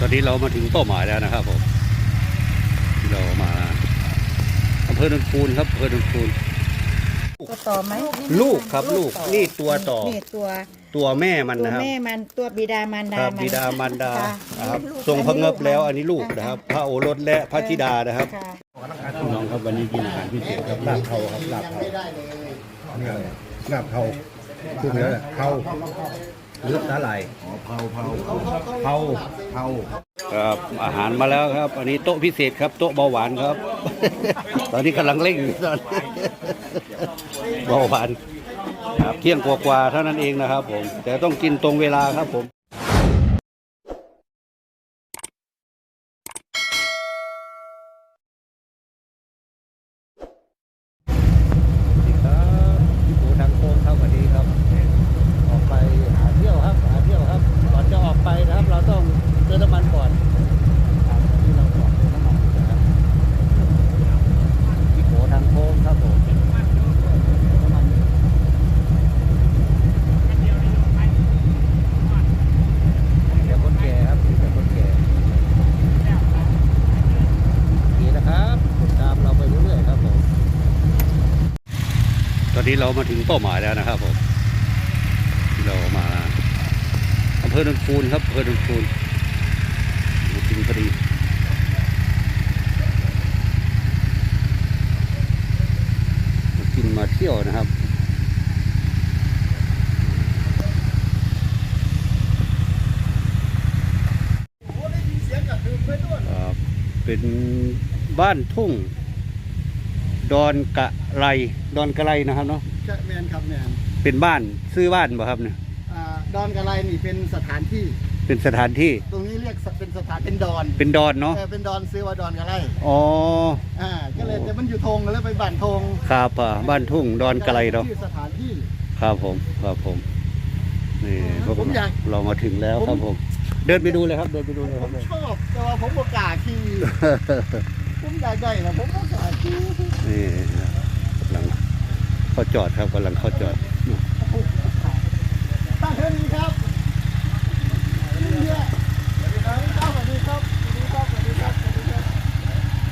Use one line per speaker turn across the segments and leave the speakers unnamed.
ตอนนี้เรามาถึงเป้าหมายแล้วนะครับผมที่เรามาอำเภอหนนคูนครับอำเภอหนนคูน
ตัวต่อไหม
ลูกครับลูกนี่ตัวต่อ
นี่ตัว
ตัวแม่มัน
ตัว
นะครับ
แม่มันตัวบิดามารดา
ครับ
มัน
บิดามารดา
ค่ะ
นะครับ
ลูก
ทรงพระเงิบแล้วอันนี้ลูก
อ่า
นะครับ พระโอรสและพระธิดานะครับ
ค่ะ
พี่น้องครับวันนี้กินอาหารพิเศษครับลาบเทาครับลาบเทา
ลาบเผาถูกแล้วแหละเผา
เลือดสาหร่าย
เผาเผา
เผา
เผา
ครับอาหารมาแล้วครับ อันนี้โต๊ะพิเศษครับ โต๊ะเบาหวานครับ ตอนนี้กำลังเร่งอยู่ตอนเบาหวานครับเที่ยงกว่าๆเท่านั้นเองนะครับผม แต่ต้องกินตรงเวลาครับผม สวัสดีครับพี่ปูทางโค้งครับสวัสดีครับ ออกไปหาเที่ยวครับ หาเที่ยวครับ ก่อนจะออกไปนะครับ เราต้องเติมน้ำมันก่อนครับที่เราจอดเติมน้ำมันอยู่นะครับพี่โขทางโค้งครับผมน้ำมันเดี๋ยวคนแก่ครับมีแต่คนแก่ดีนะครับติดตามเราไปเรื่อยๆครับผม ตอ นี้เรามาถึงเป้าหมายแล้วนะครับผมที่เรามาอำเภอหนนคูนครับอำเภอหนนคูนมาถึงพอดีมากินมาเที่ยวนะครับครับเป็นบ้านทุ่ง ดอนกะไรดอนกะไรนะครับเนาะ
ใช่แมนครับแมน
เป็นบ้านซื้อบ้านบ่ครับเนี่ย
อ่าดอนกะไลนี่เป็นสถานที่
เป็นสถานที่
ตรงนี้เรียกเป็นสถานเป็นดอน
เป็นดอนเนาะ
เออเป็นดอนซื้อว่าดอนกะไล
อ๋อ
อ่าก็เลยแต่มันอยู่ธงแล้วไปบ้านธง
ครับอะบ้านทุ่งดอนกะไรเนาะ
ชื่อสถานที่
ครับผมครับผมนี่พวก
ผมอยาก
เรามาถึงแล้วครับผม เดินไปดูเลยครับ เดินไปดูเลยครับ
ชอบแต่ว่าผมบ่กล้าขี่ ผมอยากได้นะผมบ่กล้าขี่
นี่กำลังเข้าจอดครับกำลังเข้าจอด
ตั้งเท่านี้ครับนี่เนี่ยสวัสดีครับสวัสดีครับสวัสดีครับสวัสดีครับสวัสดีครับ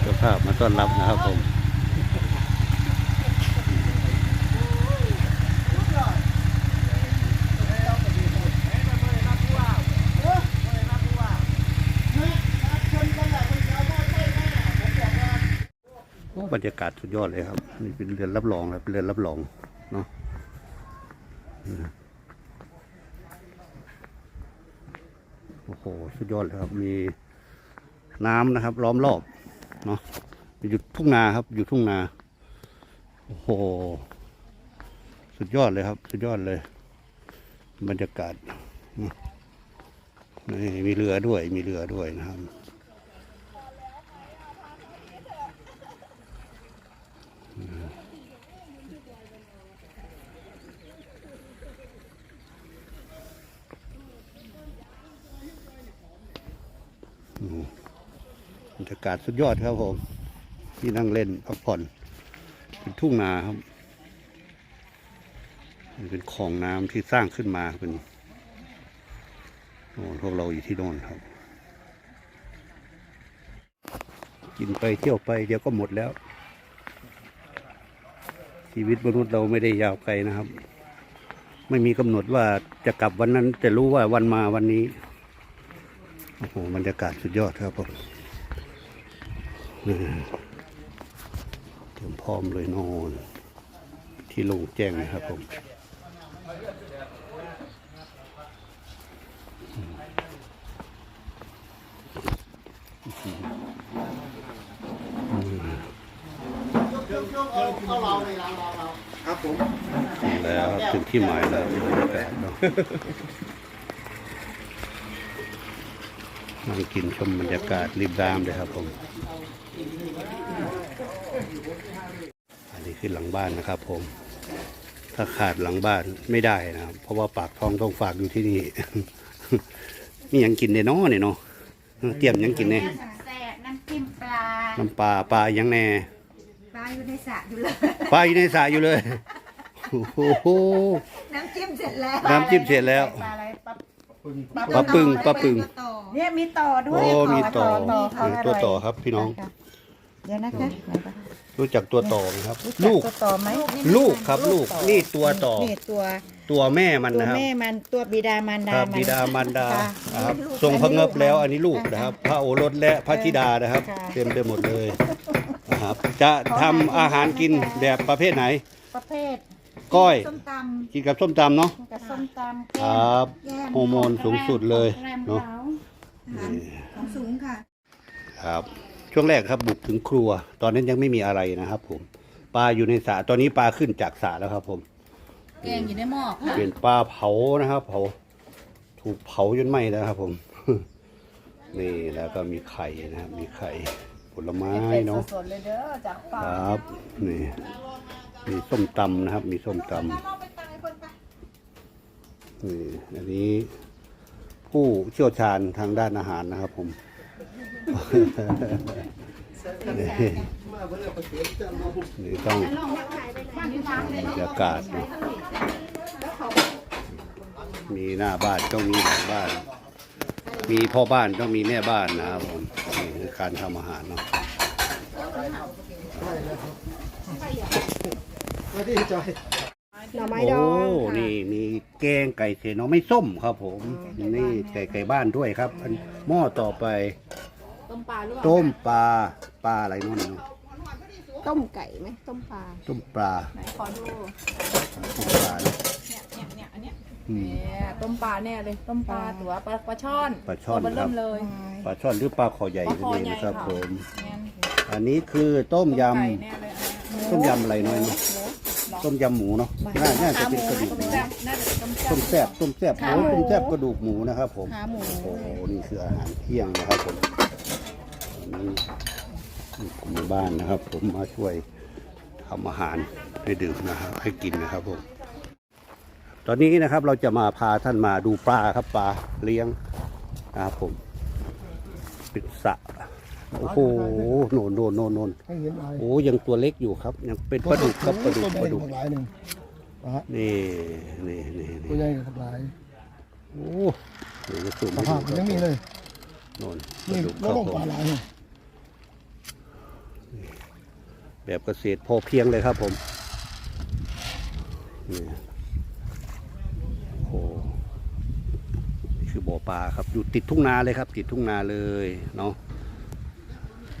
เจ้าภาพมาต้อนรับนะครับผม รรยากาศสุดยอดเลยครับ นี่เป็นเรือนรับรองครับเป็นเรือนรับรองเนาะโอ้โหสุดยอดเลยครับ มีน้ำนะครับ ล้อมรอบเนาะอยู่ทุ่งนาครับ อยู่ทุ่งนาโอ้โหสุดยอดเลยครับ สุดยอดเลย บรรยากาศนี่มีเรือด้วยมีเรือด้วยนะครับากาศสุดยอดครับผม ที่นั่งเล่นพักผ่อนเป็นทุ่งนาครับเป็นคลองน้ำที่สร้างขึ้นมาเป็นโอ้พวกเราอยู่ที่โน่นครับ กินไปเที่ยวไปเดี๋ยวก็หมดแล้ว ชีวิตมนุษย์เราไม่ได้ยาวไกลนะครับ ไม่มีกำหนดว่าจะกลับวันนั้น แต่รู้ว่าวันมาวันนี้ โอ้โหบรรยากาศสุดยอดครับผม เตรียมพร้อมเลยนอน ที่โลงแจ้งนะครับผมถึงแล้วครับถึงที่หมายแล้วบรรยากาศเนาะนั่งกินชมบรรยากาศริมน้ำเลยครับผม อันนี้คือหลังบ้านนะครับผม ถ้าขาดหลังบ้านไม่ได้นะครับ เพราะว่าปากท้องต้องฝากอยู่ที่นี่ มีหยังกินในน้อเนี่ยเนาะเตรียมหยังกินเนี่ย
แซ่บน้ำจิ้มปลา
น้ำปลาปลาหยังแน่
ปลาอยู่ในสระอยู่เลย
ปลาอยู่ในสระอยู่เลยโอ้โห
น้ำจิ้มเสร็จแล้ว
น้ำจิ้มเสร็จแล้ว
ปลาอะไรปลา
ปลาปึงปลาปึง
ปลาตองเนี่ยมีต่อด้ว
โอ้
ย
มีต่อ
ต่อเขา
นี่
อ
ตัว
ร่อย
ต่อครับพี่น้อง
ค่ะเดี๋ยวนะคะไหนปะ
รู้จักตัวต่อไหมครับ
รู้จั
ลูก
ตัวต่อไหม
ลูกครับลูกนี่ตัวต่อ
นี่ตัว
ตัวแม่มัน
ตัว
นะครับ
แม่มันตัวบิดามารดา
ครับ
มัน
บิดามารดา
ค่ะ
นะครับ
ลูก
ทรงพระเงบแล้วอันนี้ลูก
ค่ะ
นะครับ พระโอรสและพระธิดานะครับ
ค่ะ
เต็มไปหมดเลยนะครับ จะทำอาหารกินแบบประเภทไหน
ประเภท
ก้อย
ส้มต
กินกับส้มตำเนาะำ
กับส้มตำ
ค
แก้
รับ
แก้ม
โฮอร์โมนสูงสุดเลย
แรม
เนาะ
ขาวของสูงค่ะ
ครับ ช่วงแรกครับบุกถึงครัว ตอนนั้นยังไม่มีอะไรนะครับ ผมปลาอยู่ในสระตอนนี้ปลาขึ้นจากสระแล้วครับ ผม
แกงอยู่ในหม้อค่ะ
เป็นปลาเผานะครับ เผา ถูกเผาจนไหม้แล้วครับ ผม นี่แล้วก็มีไข่นะครับมีไข่ผลไม้เนาะ
สดๆเลยเด้อจาก
ค
ฟา
ร
ร์มั
บนี่มีส้มตำนะครับ มีส้มตำนี่อันนี้ผู้เชี่ยวชาญทางด้านอาหารนะครับผม นี่นี่ต้องบรรยากาศเนอะมีหน้าบ้านต้องมีหลังบ้าน มีพ่อบ้านต้องมีแม่บ้านนะครับผมนี่คือการทำอาหารเนาะ
มาที่จอย
หน่อไม้
โอ้
ดองค่ะ
นี่มีแกงไก่เสนอไม่ส้มครับผม นี่ไก่ไก่บ้านด้วยครับอันหม้อต่อไป
ต้ มปลาหรือเปล่า
ต้มปลาปลาอะไรนู่นเนาะ
ต้มไก่ไหมต้มปลา
ต้มปลา
ไหนขอดู
ต้มปลาเนอะ
เนี่ยเนี่ยเนี่ยอันเนี้ย
อืม
เนี่ยต้มปลาแน่เลยต้มปลาตัวปลาปลาช่อน
ปลาช่อน
ตัวเบ
ครั
เริ่
บ
มเลย
ปลาช่อนหรือปลาคอใหญ่
ปลาคอ
นั่นเอง
ใหญ่
นะครับ
ค่ะ
ผม
งั้น
อันนี้คือต้มย
ต้มไก่แน่เลยอันเนี้ยำ
ต้มยำอะไรน้อยเนาะต้มยำหมูเนาะน่าน่าจะเป็นกระดูกหมู
แซ่บน่าจะเป็นต้ม
ต้มแซ่บต้มแซ่บโอ้ต้มแซ่บกระดูกหมูนะครับผม
ขาหมู
โอ้โหนี่คืออาหารเที่ยงนะครับผมอั นนี้กลุ่มบ้านนะครับ ผมมาช่วยทำอาหารให้ดื่มนะครับ ให้กินนะครับผมตอนนี้นะครับเราจะมาพาท่านมาดูปลาครับปลาเลี้ยงนะครับผมเป็นสระโอ้โหโนนโนนโนนโนน
ให้เห็นอะไร
โอ้ยังตัวเล็กอยู่ครับ ยังเป็นปลาดุกครับปลาดุก
ตัว
ป
ใหญ่
ลาดุก
หลายหนึ่งนะฮะ
นี่นี่นี่
ตัว
นี่
ใหญ่หลาย
โอ้เดี๋ยวจะสูง
ส
ให้
ภา
ดู
พ
ครับ
ยังมีเลย
โนนป
นี่
ลาดุกค
แล้ว
รับ
ก็
ผม
ปลาหลายเนี่ย
แบบเกษตรพอเพียงเลยครับผมนี่โอ้โหนี่คือบ่อปลาครับ อยู่ติดทุ่งนาเลยครับ ติดทุ่งนาเลยเนาะ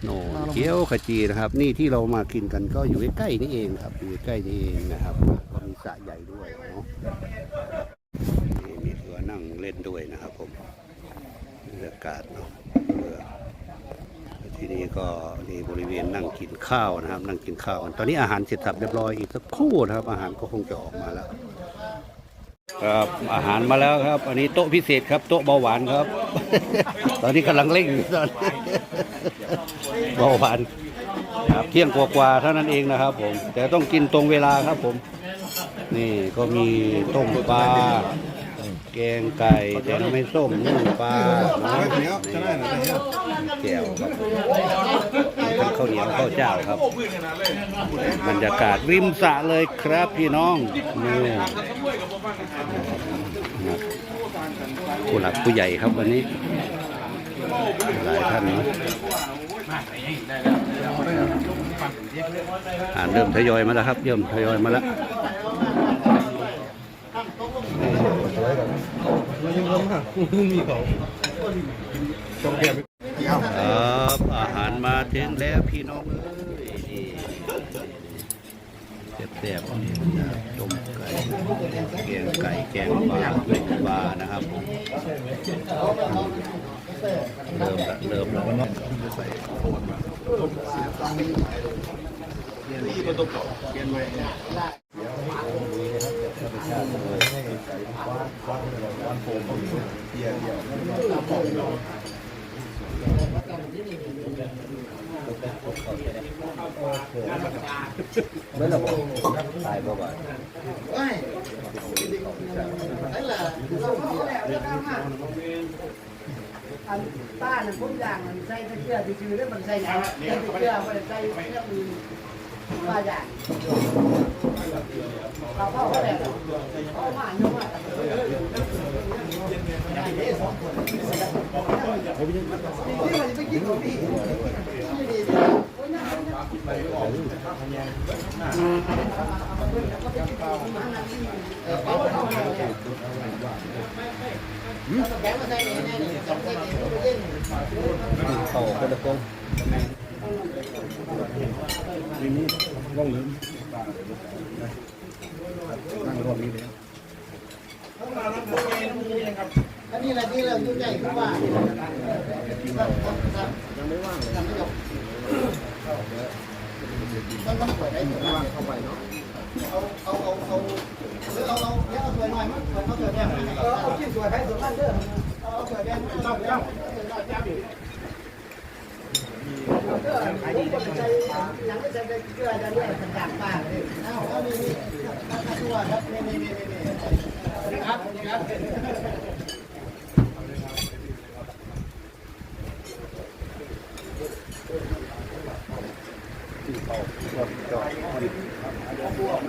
โน่เกี๊ยวขจีนะครับ นี่ที่เรามากินกันก็อยู่ใกล้ๆนี่เองครับ อยู่ใกล้ๆนี่เองนะครับก็มีสระใหญ่ด้วยเนาะนี่มีเรือนั่งเล่นด้วยนะครับผมบรรยากาศเนาะ ที่นี่ก็นี่บริเวณนั่งกินข้าวนะครับ นั่งกินข้าวกันตอนนี้อาหารเสร็จสับเรียบร้อยอีกสักครู่นะครับ อาหารก็คงจะออกมาแล้ว ครับอาหารมาแล้วครับ อันนี้โต๊ะพิเศษครับโต๊ะเบาหวานครับ ตอนนี้กำลังเร่งอยู่ตอนเบาหวานครับเที่ยงกว่าๆเท่านั้นเองนะครับ ผม แต่ต้องกินตรงเวลาครับผม นี่ก็มีต้มปลา แกงไก่แต่เราไม่ส้มนึ่งปลานะนี่แก้วครับทั้งข้าวเหนียวข้าวเจ้าครับ บรรยากาศริมสระเลยครับพี่น้องนี่นะผู้หลักผู้ใหญ่ครับวันนี้ หลายท่านนะอ่านเริ่มทยอยมาแล้วครับเริ่มทยอยมาแล้ว ครับอาหารมาถึงแล้วพี่น้องเอ้ยนี่แซ่บๆนี่นะครับต้มไก่แกงไก่แกงปลาต้มปลานะครับผมเริ่มละเริ่มละไม่ระบบตายบ่บ่า
ป้าน่ะผมอย่างมันใส่ตะเกียบที่ชื่อแล้ มันใส่หยังใส่ตะเกียบมันใส่เรื่องอื่นป้าอย่างเราเข้าก็แล้วเข้ามา เยอะมาก
เขากระโปรง
นี่นี่ว่องลืมนั่งรถนี้เลย
อันนี้แหละที่เรายุ่งใหญ่ขึ้นว่ายังไม่ว่างยังไม่จบต้องต้องเปิดได้ถึงว่างเข้าไปเนาะเอาเอาเอาเอาหรือเอาเอาเนี่ยเอาสวยหน่อยมั้งเอาสวยแบบเออเอาที่สวยให้สวยบ้านเด้อเอาสวยแบบต้องต้องขายดีได้ไหมยังไม่ใช่เกลือจะเรียกต่างๆป้าเลยเอาเอานี่นี่ตัวครับนี่นี่นี่นี่ครับนี่ครับ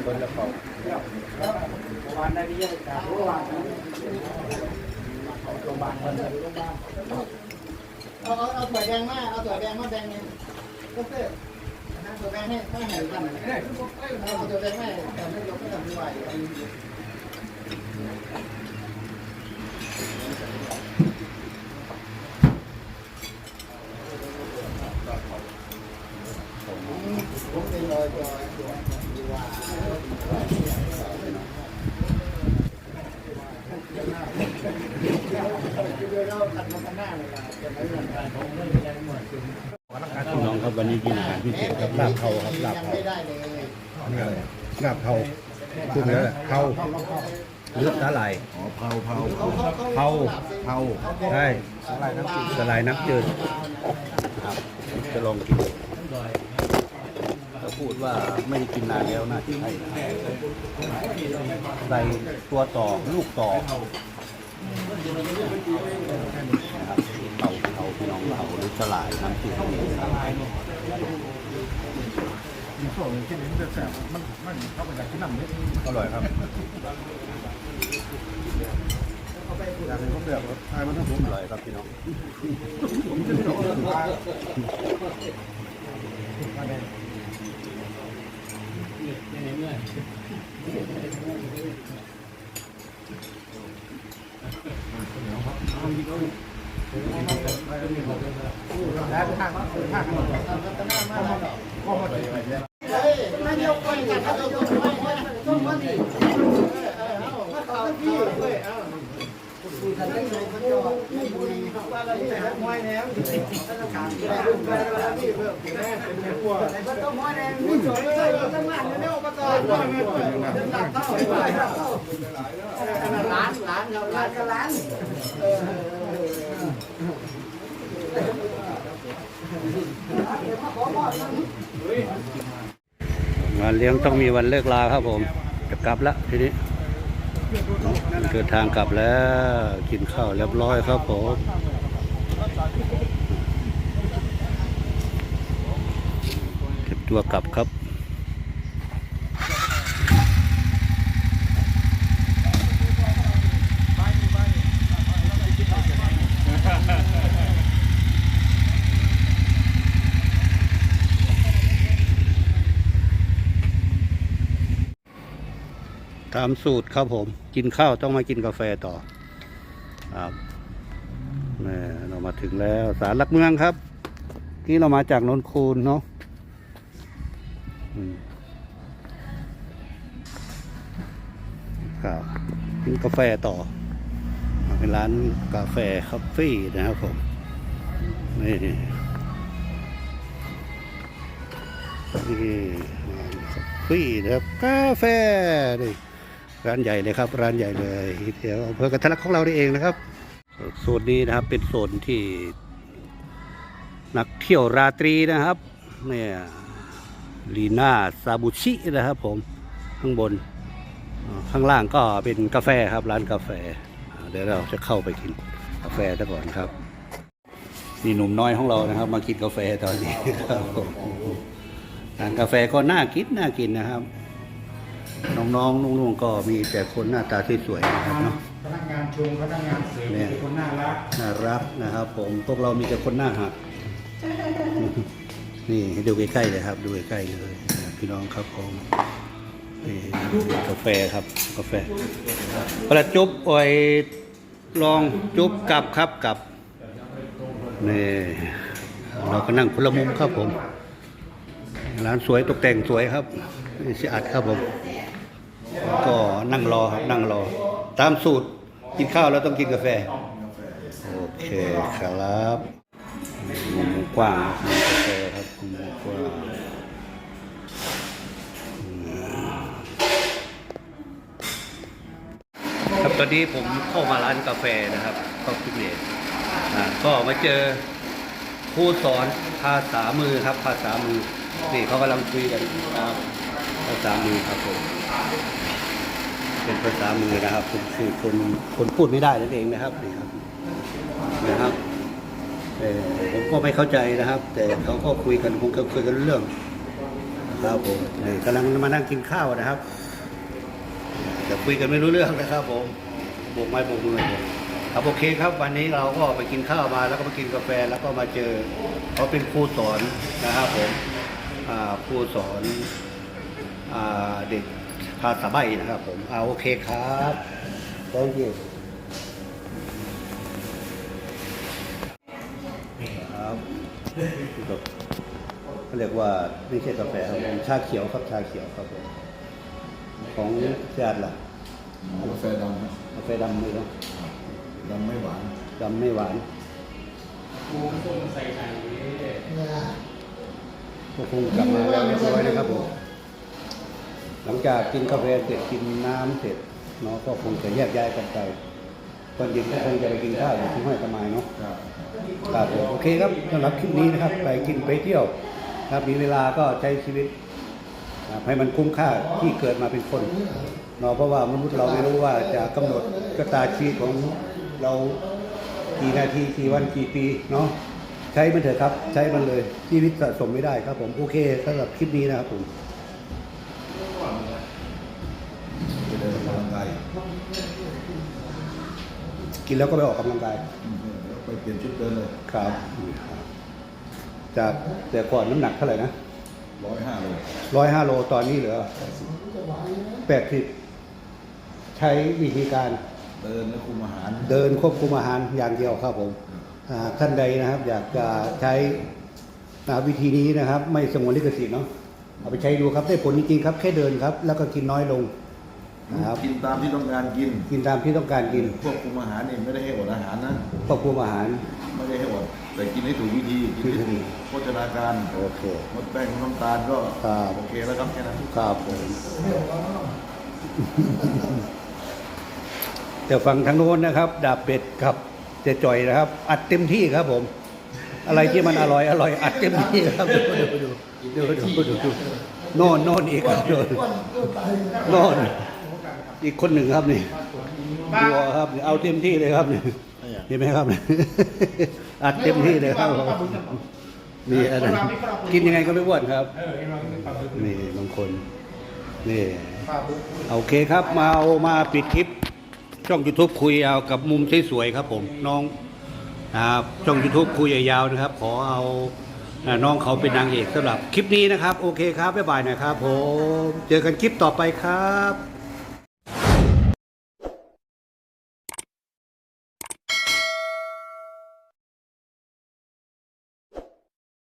คนละเอาเอาเอาถั่วแดงมาเอาถั่วแดงมาแดงเนี่ยก็คือเอาถั่วแดงให้ให้หายกันเอาถั่วแดงมาแต่ไม่ยกไม่ทำไม่ไหวผมเป็นรอยตัวตัวดีว่าเราขัดมาข้างหน้าเลยนะจะไม่เหมือนกันผมไม่ได้ยังเหมือนคุณ
พี่น้องครับวันนี้กินอาหารพิเศษครับ ลาบเทาครับลาบ
ยัง
เทา
ไม่ได้เลย
นี่อะไรลาบเทาพูดแล้วแหละเทา
เลือกสาหร่าย
อ๋อเผาเผา
เขาเขา
ใช่สาหร่ายน้ำจืดสาหร่ายน้ำจืดครับจะลองกินถ้าพูดว่าไม่ได้กินนานแล้วน่าจะใช่ใส่ตัวต่อลูกต่อนะครับเต่าเต่าพี่น้องเต่าหรือสลายน้ำจืด
มีส่วนที่นี้แสบมันมันเข้าไปจากที่นั่นเลยอร่อยครับอยากให้เขาแบบทายมันต้องผม
อร่อยครับพี่น้อง
แล้วทางทาง
น เราเออ
งานเลี้ยงต้องมีวันเลิกลาครับผม จะกลับล้วทีนี้ เดินทางกลับแล้วกินข้าวเรียบร้อยครับผมเก็บตัวกลับครับามสูตรครับผม กินข้าวต้องมากินกาแฟต่อครับแม่เรามาถึงแล้วสารลักเมืองครับ ที่เรามาจากนนคูนเนาะครับกินกาแฟต่อ เป็นร้านกาแฟคาเฟ่นะครับผมนี่นี่ร้านคาเฟ่นะครับกาแฟนี่ ร้านใหญ่เลยครับ ร้านใหญ่เลยเดี๋ยวอำเภอกระทะลักของเราได้เองนะครับโซนนี้นะครับเป็นโซนที่ นักเที่ยวราตรีนะครับเนี่ยลีน่าซาบูชินะครับผมข้างบน ข้างล่างก็เป็นกาแฟครับร้านกาแฟ เดี๋ยวเราจะเข้าไปกินกาแฟซะก่อนครับนี่หนุ่มน้อยของเรานะครับ มากินกาแฟตอนนี้ครับผมร้านกาแฟก็น่ากินน่ากินนะครับ น้องๆนุ่งๆก็มีแต่คนหน้าตาที่สวยๆนะครับเนาะ
พนักงานชงพนักงานเสิร์ฟเป็นคนน่ารัก
น่ารักนะครับ ผมพวกเรามีแต่คนหน้าหักนี่ให้ดูใกล้ๆเลยครับ ดูใกล้ๆเลยนะพี่น้องครับผมนี่กาแฟครับกาแฟประจุบโอ้ยลองจุบกลับครับกลับนี่เราก็นั่งคนละมุมครับผม ร้านสวยตกแต่งสวยครับนี่สะอาดครับผม ก็นั่งรอครับนั่งรอ ตามสูตรกินข้าวแล้วต้องกินกาแฟ โอเคครับมุมกว้างมุมกาแฟครับมุมกว้างครับตอนนี้ผมเข้ามาร้านกาแฟนะครับเข้าฟิเนสอ่าก็มาเจอครูสอนภาษามือครับ ภาษามือนี่เขากำลังคุยกันครับภาษามือครับผม เป็นภาษามือนะครับคือคนคนพูดไม่ได้นั่นเองนะครับนี่ครับนะครับผมก็ไม่เข้าใจนะครับ แต่เขาก็คุยกันคงจะคุยกันเรื่องครับผมนี่กำลังมานั่งกินข้าวนะครับแต่คุยกันไม่รู้เรื่องนะครับ ผมโบกไม้โบกมือครับโอเคครับ วันนี้เราก็ไปกินข้าวมาแล้วก็มากินกาแฟแล้วก็มาเจอเขาเป็นครูสอนนะครับผมครูสอนอเด็ก ภาษาใบนะครับผมอ่าโอเคครับ thank you ครับเขาเรียกว่าไม่ใช่กาแฟครับผมชาเขียวครับชาเขียวครับผมของญาติล่ะ
กาแฟดำนะ
กาแฟดำเลยเนาะ
ดำไม่หวาน
ดำไม่หวานก็คงกลับมาแล้วเรียบร้อยนะครับผมห ลังจากกินกาแฟเสร็จกินน้ำเสร็จเนาะก็คงจะแยกย้ายกันไปตอนเย็นก็คงจะไปกินข้าวอยู่ที่ห้วยตะไมเนาะ
ครับ
ครับผมโอเคครับสำหรับคลิปนี้นะครับ ไปกินไปเที่ยวครับมีเวลาก็ใช้ชีวิตอ่าให้มันคุ้มค่าที่เกิดมาเป็นคนเนาะเพราะว่ามนุษย์เราไม่รู้ว่าจะกำหนดกตาชีวิตของเรากี่นาทีกี่วันกี่ปีเนาะใช้มันเถอะครับ ใช้มันเลยชีวิตสะสมไม่ได้ครับผมโอเคสำหรับคลิปนี้นะครับผม กินแล้วก็ไปออกกำลังกาย
อืมแล้วไปเปลี่ยนชุดเดินเลย
ครับจากแต่ก่อนน้ำหนักเท่าไหร่นะ
ร้อยห้าโล
ร้อยห้าโลตอนนี้เหลือแปดสิบใช้วิธีการ
เดินและคุมอาหาร
เดินควบคุมอาหารอย่างเดียวครับผมอ่าท่านใดนะครับ อยากจะใช้อ่าวิธีนี้นะครับ ไม่สงวนลิขสิทธิ์เนาะเอาไปใช้ดูครับได้ผลจริงๆครับ แค่เดินครับ แล้วก็กินน้อยลงนะ ครับ
กินตามที่ต้องการกิน
กินตามที่ต้องการกิน
ควบคุมอาหารนี่ไม่ได้ให้อดอาหารนะ
ควบคุมอาหาร
ไม่ได้ให้อด แต่กินให้ถูกวิธี กินให้ถูกโภชนาการ
โอเค
ลดแป้งลดน้ำตาลก็
ครับ
โอเคแล้วครับแค่นั้น
ครับผมแต่ฝั่งทางโน้นนะครับ ดาบเป็ดกับเจจ่อยนะครับ อัดเต็มที่ครับผม อะไรที่มันอร่อยอร่อยอัดเต็มที่ครับดูดูดูดูดูดูดูโน่นโน่นอีกครับดูโน่น อีกคนหนึ่งครับนี่บัวครับเอาเต็มที่เลยครับนี่เห็นไหมครับอัดเต็มที่เลยครับผมนี่อะไรกินยังไงก็ไม่อ้วนครับนี่บางคนนี่โอเคครับมาเอามาปิดคลิป ช่อง YouTube คุยเอากับมุมสวยๆครับ ผมน้องนะครับช่อง YouTube คุยยาวๆนะครับ ขอเอาอ่าน้องเขาเป็นนางเอกสำหรับคลิปนี้นะครับ โอเคครับบ๊ายบายนะครับผมเจอกันคลิปต่อไปครับ